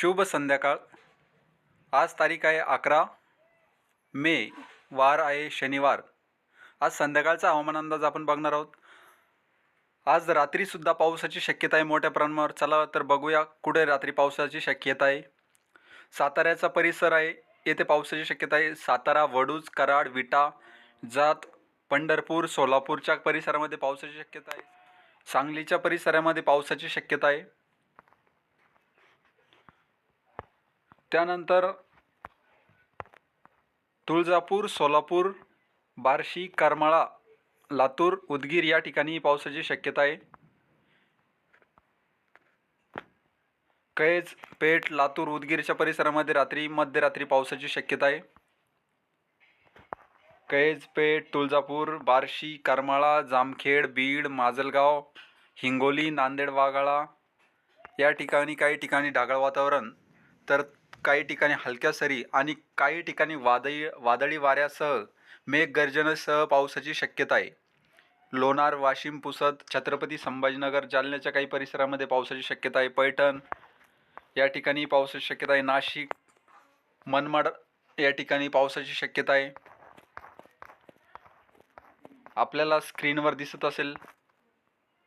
शुभ संध्याकाळ. आज तारीख आहे अकरा मे वार आहे शनिवार. आज संध्याकाळचा हवामान अंदाज आपण बघणार आहोत. आज रात्रीसुद्धा पावसाची शक्यता आहे मोठ्या प्रमाणावर. चला तर बघूया कुठे रात्री पावसाची शक्यता आहे. साताऱ्याचा परिसर आहे. येथे पावसाची शक्यता आहे. सातारा वडूज कराड विटा जात पंढरपूर सोलापूरच्या परिसरामध्ये पावसाची शक्यता आहे. सांगलीच्या परिसरामध्ये पावसाची शक्यता आहे. त्यानंतर तुळजापूर सोलापूर बार्शी करमाळा लातूर उदगीर या ठिकाणी पावसाची शक्यता आहे. कैज पेठ लातूर उदगीरच्या परिसरामध्ये रात्री मध्यरात्री पावसाची शक्यता आहे. कैज पेठ तुळजापूर बार्शी करमाळा जामखेड बीड माजलगाव हिंगोली नांदेड वाघाळा या ठिकाणी काही ठिकाणी ढगाळ वातावरण. तर काही ठिकाणी हलक्या सरी आणि काही ठिकाणी वादळी वादळी वाऱ्यासह मेघगर्जनेसह पावसाची शक्यता आहे. लोणार वाशिम पुसद छत्रपती संभाजीनगर जालन्याच्या काही परिसरामध्ये पावसाची शक्यता आहे. पैठण या ठिकाणी पावसाची शक्यता आहे. नाशिक मनमाड या ठिकाणी पावसाची शक्यता आहे. आपल्याला स्क्रीनवर दिसत असेल.